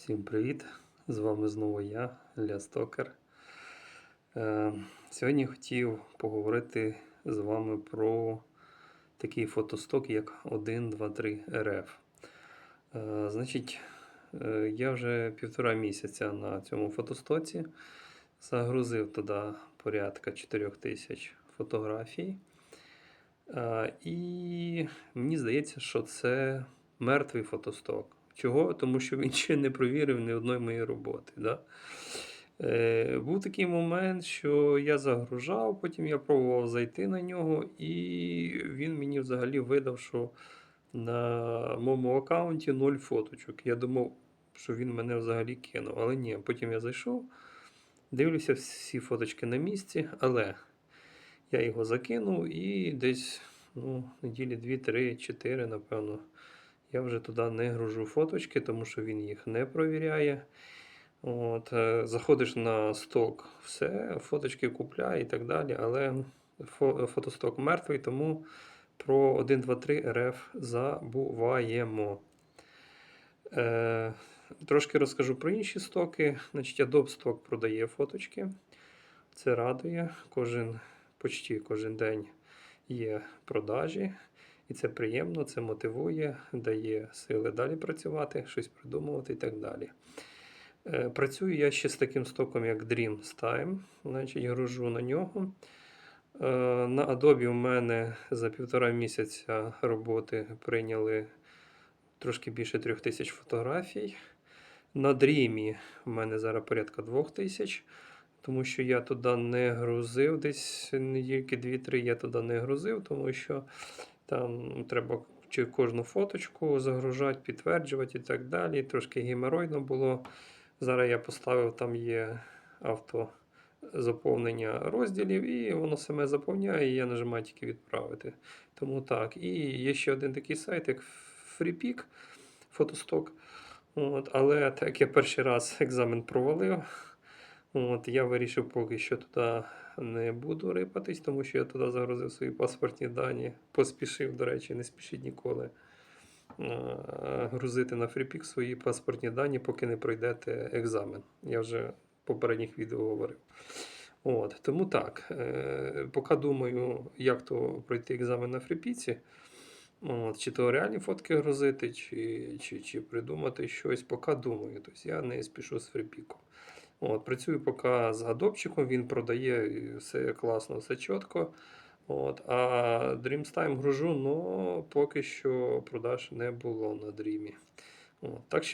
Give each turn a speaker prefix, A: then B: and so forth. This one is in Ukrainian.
A: Всім привіт! З вами знову я, Ля Стокер. Е, сьогодні хотів поговорити з вами про такий фотосток, як 123 РФ. Е, значить, е, я вже півтора місяця на цьому фотостоці загрузив туди порядка 4000 фотографій. Е, і мені здається, що це мертвий фотосток. Чого? Тому що він ще не провірив ні одної моєї роботи. Да? Е, був такий момент, що я загружав, потім я пробував зайти на нього, і він мені взагалі видав, що на моєму аккаунті 0 фоточок. Я думав, що він мене взагалі кинув. Але ні, потім я зайшов, дивлюся, всі фоточки на місці, але я його закинув і десь ну, неділі 2, 3, 4, напевно. Я вже туди не гружу фоточки, тому що він їх не провіряє. От, е, Заходиш на сток, все, фоточки купляє і так далі, але фо- фотосток мертвий, тому про 1, 2, 3 РФ забуваємо. Е, трошки розкажу про інші стоки. Значить, Adobe Stock продає фоточки. Це радує. Кожен, почти кожен день є продажі. І це приємно, це мотивує, дає сили далі працювати, щось придумувати і так далі. Е, Працюю я ще з таким стоком, як Dreams Time, значить гружу на нього. Е, На Adobe у мене за півтора місяця роботи прийняли трошки більше трьох тисяч фотографій. На Dream у мене зараз порядка двох тисяч, тому що я туди не грузив десь недільки 2-3 я туди не грузив, тому що там треба чи кожну фоточку загружати, підтверджувати і так далі. Трошки геморойно було. Зараз я поставив, там є авто заповнення розділів, і воно саме заповняє, і я нажимаю тільки відправити. Тому так. І є ще один такий сайт, як FreePic, фотосток. От, але так я перший раз екзамен провалив, от, я вирішив поки що туди не буду рипатись, тому що я туди загрузив свої паспортні дані. Поспішив, до речі, не спішіть ніколи грузити на FreePic свої паспортні дані, поки не пройдете екзамен. Я вже в попередніх відео говорив. От, тому так, е, поки думаю, як то пройти екзамен на фріпіці. От, чи то реальні фотки грузити, чи, чи, чи придумати щось, поки думаю. Тобто я не спішу з фріпіком. От, працюю поки з гадопчиком, він продає і все класно, все чітко. От, а Dreamstime гружу, ну поки що продаж не було на. От, так що